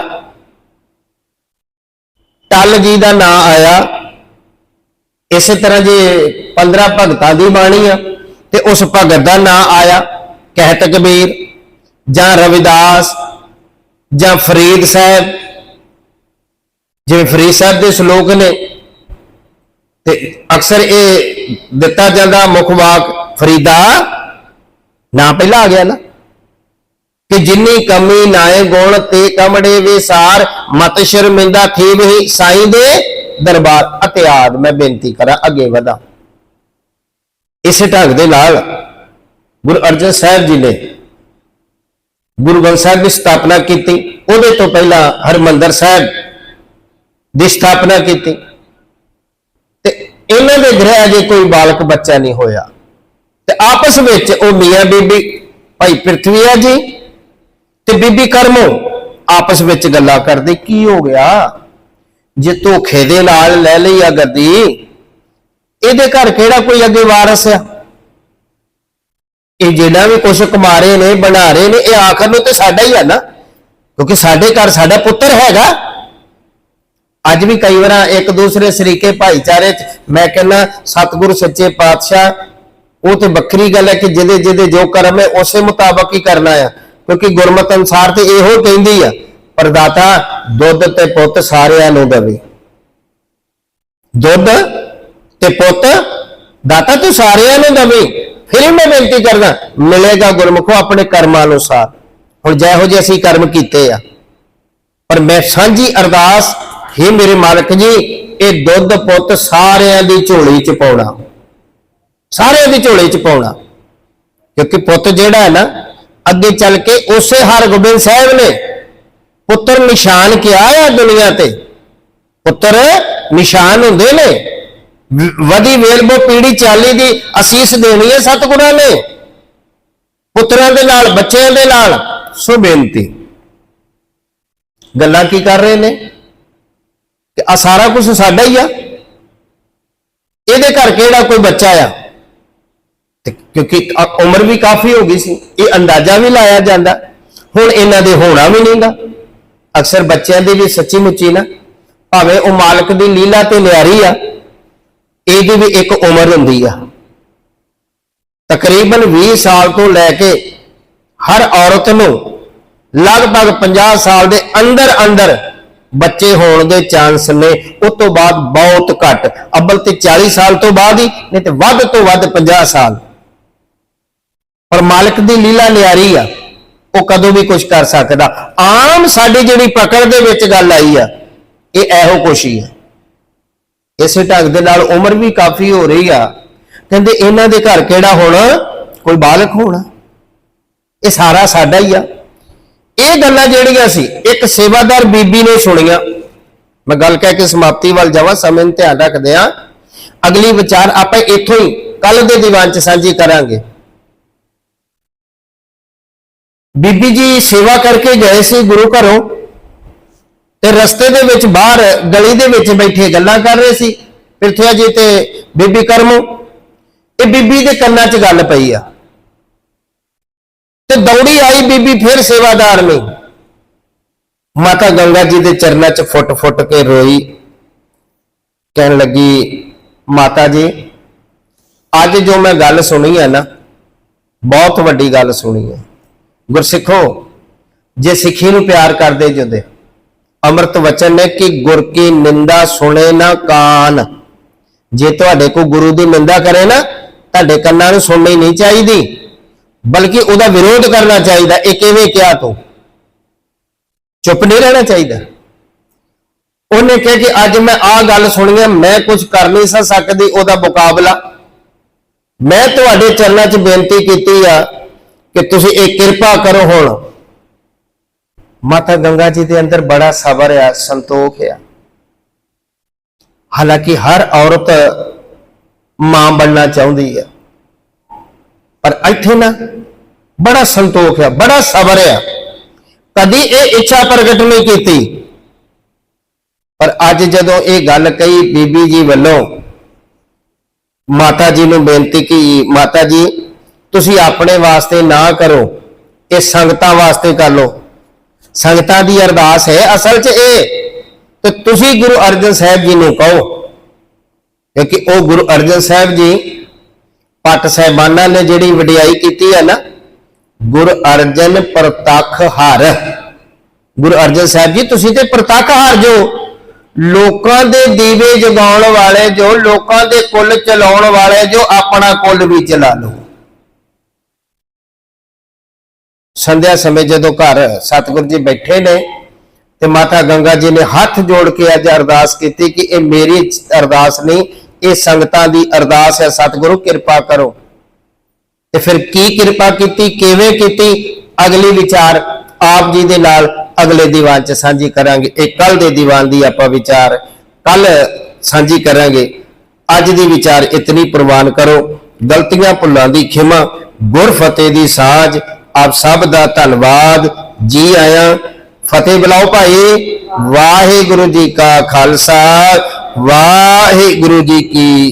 [SPEAKER 1] ਟੱਲ ਜੀ ਦਾ ਨਾਂ ਆਇਆ ਇਸੇ ਤਰ੍ਹਾਂ ਜੇ 15 ਭਗਤਾਂ ਦੀ ਬਾਣੀ ਆ ਤੇ ਉਸ ਭਗਤ ਦਾ ਨਾਂ ਆਇਆ ਕਹਿਤ ਕਬੀਰ ਜਾਂ ਰਵਿਦਾਸ ਜਾਂ ਫਰੀਦ ਸਾਹਿਬ। ਜਿਵੇਂ ਫਰੀਦ ਸਾਹਿਬ ਦੇ ਸ਼ਲੋਕ ਨੇ ਤੇ ਅਕਸਰ ਇਹ ਦਿੱਤਾ ਜਾਂਦਾ ਮੁੱਖ ਵਾਕ, ਫਰੀਦਾ ਨਾਂ ਪਹਿਲਾਂ ਆ ਗਿਆ ਨਾ, ਕਿ ਜਿੰਨੀ ਕਮੀ ਨਾਏ ਗੁਣ ਤੇ ਕਮੜੇ ਵਿਸਾਰ, ਮਤ ਸ਼ਰਮਿੰਦਾ ਥੀਵਹੀ ਸਾਈਂ ਦੇ ਦਰਬਾਰ ਅਤੇ ਅਤਿਆਦ ਮੈਂ ਬੇਨਤੀ ਕਰਾਂ ਅੱਗੇ ਵਧਾ। ਇਸੇ ਢੰਗ ਦੇ ਨਾਲ ਗੁਰੂ ਅਰਜਨ ਸਾਹਿਬ ਜੀ ਨੇ ਗੁਰੂ ਗ੍ਰੰਥ ਸਾਹਿਬ ਦੀ ਸਥਾਪਨਾ ਕੀਤੀ। ਉਹਦੇ ਤੋਂ ਪਹਿਲਾਂ ਹਰਮੰਦਰ ਸਾਹਿਬ ਦੀ ਸਥਾਪਨਾ ਕੀਤੀ। ਤੇ ਇਹਨਾਂ ਦੇ ਗ੍ਰਹਿ ਅਜੇ ਕੋਈ ਬਾਲਕ ਬੱਚਾ ਨਹੀਂ ਹੋਇਆ। ਤੇ ਆਪਸ ਵਿੱਚ ਉਹ ਮੀਆਂ ਬੀਬੀ, ਭਾਈ ਪ੍ਰਥਵੀਆ ਜੀ ਤੇ ਬੀਬੀ ਕਰਮੋ ਆਪਸ ਵਿੱਚ ਗੱਲਾਂ ਕਰਦੇ। ਕੀ ਹੋ ਗਿਆ? ਜੇ ਧੋਖੇ ਦੇ ਨਾਲ ਲੈ ਲਈ ਆ ਗੱਦੀ, ਇਹਦੇ ਘਰ ਕਿਹੜਾ ਕੋਈ ਅੱਗੇ ਵਾਰਸ ਆ? ਇਹ ਜਿਹੜਾ ਵੀ ਕੁਛ ਕਮਾ ਰਹੇ ਨੇ ਬਣਾ ਰਹੇ ਨੇ, ਇਹ ਆਖਰ ਨੂੰ ਤੇ ਸਾਡਾ ਹੀ ਆ ਨਾ। ਕਿਉਂਕਿ ਸਾਡੇ ਘਰ ਸਾਡਾ ਪੁੱਤਰ ਹੈਗਾ। ਅੱਜ ਵੀ ਕਈ ਵਾਰ ਇੱਕ ਦੂਸਰੇ ਸਰੀਕੇ ਭਾਈਚਾਰੇ ਚ ਮੈਂ ਕਹਿੰਦਾ, ਸਤਿਗੁਰੂ ਸੱਚੇ ਪਾਤਸ਼ਾਹ, ਉਹ ਤੇ ਵੱਖਰੀ ਗੱਲ ਹੈ ਕਿ ਜਿਹਦੇ ਜਿਹਦੇ ਜੋ ਕਰਮ ਹੈ, ਉਸੇ ਮੁਤਾਬਕ ਹੀ ਕਰਨਾ ਆ। ਕਿਉਂਕਿ ਗੁਰਮਤਿ ਅਨਸਾਰ ਤੇ ਇਹੋ ਕਹਿੰਦੀ ਆ ਪ੍ਰਦਾਤਾ ਦੁੱਧ ਤੇ ਪੁੱਤ ਸਾਰਿਆਂ ਨੂੰ ਦੇਵੇ। ਦੁੱਧ ਤੇ ਪੁੱਤ ਦਾਤਾ ਤੂੰ ਸਾਰਿਆਂ ਨੂੰ ਦੇਵੇ। ਫਿਰ ਮੈਂ ਬੇਨਤੀ ਕਰਦਾ, ਮਿਲੇਗਾ ਗੁਰਮੁਖੋ ਆਪਣੇ ਕਰਮਾਂ ਅਨੁਸਾਰ। ਹੁਣ ਜਿਹੋ ਜਿਹੇ ਅਸੀਂ ਕਰਮ ਕੀਤੇ ਆ, ਪਰ ਮੈਂ ਸਾਂਝੀ ਅਰਦਾਸ, ਹੀ ਮੇਰੇ ਮਾਲਕ ਜੀ, ਇਹ ਦੁੱਧ ਪੁੱਤ ਸਾਰਿਆਂ ਦੀ ਝੋਲੀ ਚ ਪਾਉਣਾ। ਸਾਰਿਆਂ ਦੀ ਝੋਲੀ ਚ ਪਾਉਣਾ। ਕਿਉਂਕਿ ਪੁੱਤ ਜਿਹੜਾ ਹੈ ਨਾ, ਅੱਗੇ ਚੱਲ ਕੇ ਉਸੇ ਹਰਗੋਬਿੰਦ ਸਾਹਿਬ ਨੇ ਪੁੱਤਰ ਨਿਸ਼ਾਨ ਕਿਹਾ ਆ ਦੁਨੀਆ ਤੇ? ਪੁੱਤਰ ਨਿਸ਼ਾਨ ਹੁੰਦੇ ਨੇ। ਵ- ਵਧੀ ਵੇਲਬੋ ਪੀੜੀ ਚਾਲੀ ਦੀ ਅਸੀਸ ਦੇਣੀ ਹੈ ਸਤਿਗੁਰਾਂ ਨੇ। ਪੁੱਤਰਾਂ ਦੇ ਨਾਲ, ਬੱਚਿਆਂ ਦੇ ਨਾਲ। ਸੋ ਬੇਨਤੀ। ਗੱਲਾਂ ਕੀ ਕਰ ਰਹੇ ਨੇ? ਕਿ ਆ ਸਾਰਾ ਕੁਝ ਸਾਡਾ ਹੀ ਆ। ਇਹਦੇ ਘਰ ਕਿਹੜਾ ਕੋਈ ਬੱਚਾ ਆ? ਤੇ ਕਿਉਂਕਿ ਉਮਰ ਵੀ ਕਾਫੀ ਹੋ ਗਈ ਸੀ। ਇਹ ਅੰਦਾਜ਼ਾ ਵੀ ਲਾਇਆ ਜਾਂਦਾ। ਹੁਣ ਇਹਨਾਂ ਦੇ ਹੋਣਾ ਵੀ ਨਹੀਂਗਾ ਅਕਸਰ ਬੱਚਿਆਂ ਦੀ ਵੀ ਸੱਚੀ ਮੁੱਚੀ ਨਾ, ਭਾਵੇਂ ਉਹ ਮਾਲਕ ਦੀ ਲੀਲਾ ਤੇ ਨਿਆਰੀ ਆ, ਇਹਦੀ ਵੀ ਇੱਕ ਉਮਰ ਹੁੰਦੀ ਆ। ਤਕਰੀਬਨ 20 ਸਾਲ ਤੋਂ ਲੈ ਕੇ ਹਰ ਔਰਤ ਨੂੰ ਲਗਭਗ 50 ਸਾਲ ਦੇ ਅੰਦਰ ਅੰਦਰ ਬੱਚੇ ਹੋਣ ਦੇ ਚਾਂਸ ਨੇ। ਉਸ ਤੋਂ ਬਾਅਦ ਬਹੁਤ ਘੱਟ, ਅੱਬਲ ਤੇ 40 ਸਾਲ ਤੋਂ ਬਾਅਦ ਹੀ, ਨਹੀਂ ਤੇ ਵੱਧ ਤੋਂ ਵੱਧ 50 ਸਾਲ। ਪਰ ਮਾਲਕ ਦੀ ਲੀਲਾ ਨਿਆਰੀ ਆ। ਉਹ ਕਦੋਂ ਵੀ ਕੁਝ ਕਰ ਸਕਦਾ। ਆਮ ਸਾਡੀ ਜਿਹੜੀ ਪਕੜ ਦੇ ਵਿੱਚ ਗੱਲ ਆਈ ਆ, ਇਹ ਇਹੋ ਕੁਛ ਹੀ ਹੈ ਇਸੇ ਢੰਗ ਦੇ ਨਾਲ ਉਮਰ ਵੀ ਕਾਫੀ ਹੋ ਰਹੀ ਆ। ਕਹਿੰਦੇ ਇਹਨਾਂ ਦੇ ਘਰ ਕਿਹੜਾ ਹੋਣਾ? ਕੋਈ ਬਾਲਕ ਹੋਣਾ। ਇਹ ਸਾਰਾ ਸਾਡਾ ਹੀ ਆ। ਇਹ ਗੱਲਾਂ ਜਿਹੜੀਆਂ ਸੀ, ਇੱਕ ਸੇਵਾਦਾਰ ਬੀਬੀ ਨੇ ਸੁਣੀਆਂ। ਮੈਂ ਗੱਲ ਕਹਿ ਕੇ ਸਮਾਪਤੀ ਵੱਲ ਜਾਵਾਂ, ਸਮੇਂ ਨੂੰ ਧਿਆਨ ਰੱਖਦੇ ਆ ਅਗਲੀ ਵਿਚਾਰ ਆਪਾਂ ਇੱਥੋਂ ਹੀ ਕੱਲ ਦੇ ਦੀਵਾਨ ਚ ਸਾਂਝੀ ਕਰਾਂਗੇ। ਬੀਬੀ ਜੀ ਸੇਵਾ ਕਰਕੇ ਗਏ ਸੀ ਗੁਰੂ ਘਰੋਂ ਤੇ ਰਸਤੇ ਦੇ ਵਿੱਚ ਬਾਹਰ ਗਲੀ ਦੇ ਵਿੱਚ ਬੈਠੇ ਗੱਲਾਂ ਕਰ ਰਹੇ ਸੀ। ਪਿਰਥਿਆ ਜੀ ਤੇ ਬੀਬੀ ਕਰਮੋ, ਇਹ ਬੀਬੀ ਦੇ ਕੰਨਾਂ 'ਚ ਗੱਲ ਪਈ ਆ। ਤੇ ਦੌੜੀ ਆਈ ਬੀਬੀ ਫਿਰ ਸੇਵਾਦਾਰ ਨੇ ਮਾਤਾ ਗੰਗਾ ਜੀ ਦੇ ਚਰਨਾਂ 'ਚ ਫੁੱਟ ਫੁੱਟ ਕੇ ਰੋਈ। ਕਹਿਣ ਲੱਗੀ, ਮਾਤਾ ਜੀ, ਅੱਜ ਜੋ ਮੈਂ ਗੱਲ ਸੁਣੀ ਹੈ ਨਾ, ਬਹੁਤ ਵੱਡੀ ਗੱਲ ਸੁਣੀ ਹੈ ਗੁਰਸਿੱਖੋ, ਜੇ ਸਿੱਖੀ ਨੂੰ ਪਿਆਰ ਕਰਦੇ ਜੁਦੇ, ਅੰਮ੍ਰਿਤ ਵਚਨ ਨੇ ਕਿ ਗੁਰ ਕੀ ਨਿੰਦਾ ਸੁਣੇ ਨਾ ਕਾਨ। ਜੇ ਤੁਹਾਡੇ ਕੋ ਗੁਰੂ ਦੀ ਨਿੰਦਾ ਕਰੇ ਨਾ, ਤੁਹਾਡੇ ਕੰਨਾਂ ਨੂੰ ਸੁਣਨੀ ਨਹੀਂ ਚਾਹੀਦੀ, ਬਲਕਿ ਉਹਦਾ ਵਿਰੋਧ ਕਰਨਾ ਚਾਹੀਦਾ, ਇਹ ਕਿਵੇਂ ਕਿਹਾ ਤੂੰ? ਚੁੱਪ ਨਹੀਂ ਰਹਿਣਾ ਚਾਹੀਦਾ। ਉਹਨੇ ਕਿਹਾ ਕਿ ਅੱਜ ਮੈਂ ਆਹ ਗੱਲ ਸੁਣੀ ਹੈ, ਮੈਂ ਕੁਝ ਕਰ ਨਹੀਂ ਸੀ, ਸਕਦੀ ਉਹਦਾ ਮੁਕਾਬਲਾ। ਮੈਂ ਤੁਹਾਡੇ ਚਰਨਾਂ 'ਚ ਬੇਨਤੀ ਕੀਤੀ ਆ ਕਿ ਤੁਸੀਂ ਇਹ ਕਿਰਪਾ ਕਰੋ ਹੁਣ। ਮਾਤਾ ਗੰਗਾ ਜੀ ਦੇ ਅੰਦਰ ਬੜਾ ਸਬਰ ਆ, ਸੰਤੋਖ ਆ। ਹਾਲਾਂਕਿ ਹਰ ਔਰਤ ਮਾਂ ਬਣਨਾ ਚਾਹੁੰਦੀ ਹੈ ਪਰ ਇੱਥੇ ਨਾ ਬੜਾ ਸੰਤੋਖ ਆ, ਬੜਾ ਸਬਰ ਆ। ਕਦੀ ਇਹ ਇੱਛਾ ਪ੍ਰਗਟ ਨਹੀਂ ਕੀਤੀ। ਪਰ ਅੱਜ ਜਦੋਂ ਇਹ ਗੱਲ ਕਹੀ ਬੀਬੀ ਜੀ ਵੱਲੋਂ, ਮਾਤਾ ਜੀ ਨੂੰ ਬੇਨਤੀ ਕੀ, ਮਾਤਾ ਜੀ ਤੁਸੀਂ ਆਪਣੇ ਵਾਸਤੇ ਨਾ ਕਰੋ, ਇਹ ਸੰਗਤਾਂ ਵਾਸਤੇ ਕਰ ਲਓ। ਸੰਗਤਾਂ ਦੀ ਅਰਦਾਸ ਹੈ, ਅਸਲ 'ਚ ਇਹ ਤੇ ਤੁਸੀਂ ਗੁਰੂ ਅਰਜਨ ਸਾਹਿਬ ਜੀ ਨੂੰ ਕਹੋ ਕਿਉਂਕਿ ਉਹ ਗੁਰੂ ਅਰਜਨ ਸਾਹਿਬ ਜੀ ਪਟ ਸਾਹਿਬਾਨਾਂ ਨੇ ਜਿਹੜੀ ਵਡਿਆਈ ਕੀਤੀ ਹੈ ਨਾ, ਗੁਰ ਅਰਜਨ ਪ੍ਰਤੱਖ ਹਰ। ਗੁਰੂ ਅਰਜਨ ਸਾਹਿਬ ਜੀ, ਤੁਸੀਂ ਤੇ ਪ੍ਰਤੱਖ ਹਰ ਜੋ। ਲੋਕਾਂ ਦੇ ਦੀਵੇ ਜਗਾਉਣ ਵਾਲੇ ਜੋ, ਲੋਕਾਂ ਦੇ ਕੁੱਲ ਚਲਾਉਣ ਵਾਲੇ ਜੋ, ਆਪਣਾ ਕੁੱਲ ਵੀ ਚਲਾ ਲਓ। ਸੰਧਿਆ ਸਮੇਂ ਜਦੋਂ ਘਰ ਸਤਿਗੁਰੂ ਜੀ ਬੈਠੇ ਨੇ ਤੇ ਮਾਤਾ ਗੰਗਾ ਜੀ ਨੇ ਹੱਥ ਜੋੜ ਕੇ ਅੱਜ ਅਰਦਾਸ ਕੀਤੀ ਕਿ ਇਹ ਮੇਰੀ ਅਰਦਾਸ ਨਹੀਂ, ਇਹ ਸੰਗਤਾਂ ਦੀ ਅਰਦਾਸ ਹੈ, ਸਤਿਗੁਰੂ ਕਿਰਪਾ ਕਰੋ। ਤੇ ਫਿਰ ਕੀ ਕਿਰਪਾ ਕੀਤੀ, ਕਿਵੇਂ ਕੀਤੀ? ਅਗਲੀ ਵਿਚਾਰ ਆਪ ਜੀ ਦੇ ਨਾਲ ਅਗਲੇ ਦੀਵਾਨ ਚ ਸਾਂਝੀ ਕਰਾਂਗੇ। ਇਹ ਕੱਲ ਦੇ ਦੀਵਾਨ ਦੀ ਆਪਾਂ ਵਿਚਾਰ ਕੱਲ ਸਾਂਝੀ ਕਰਾਂਗੇ। ਅੱਜ ਦੀ ਵਿਚਾਰ ਇਤਨੀ ਪ੍ਰਵਾਨ ਕਰੋ, ਗਲਤੀਆਂ ਭੁੱਲਾਂ ਦੀ ਖਿਮਾ ਗੁਰ ਫਤਿਹ ਦੀ ਸਾਜ ਆਪ ਸਭ ਦਾ ਧੰਨਵਾਦ। ਜੀ ਆਇਆਂ, ਫਤਿਹ ਬੁਲਾਓ ਭਾਈ। ਵਾਹਿਗੁਰੂ ਜੀ ਕਾ ਖਾਲਸਾ, ਵਾਹਿਗੁਰੂ ਜੀ ਕੀ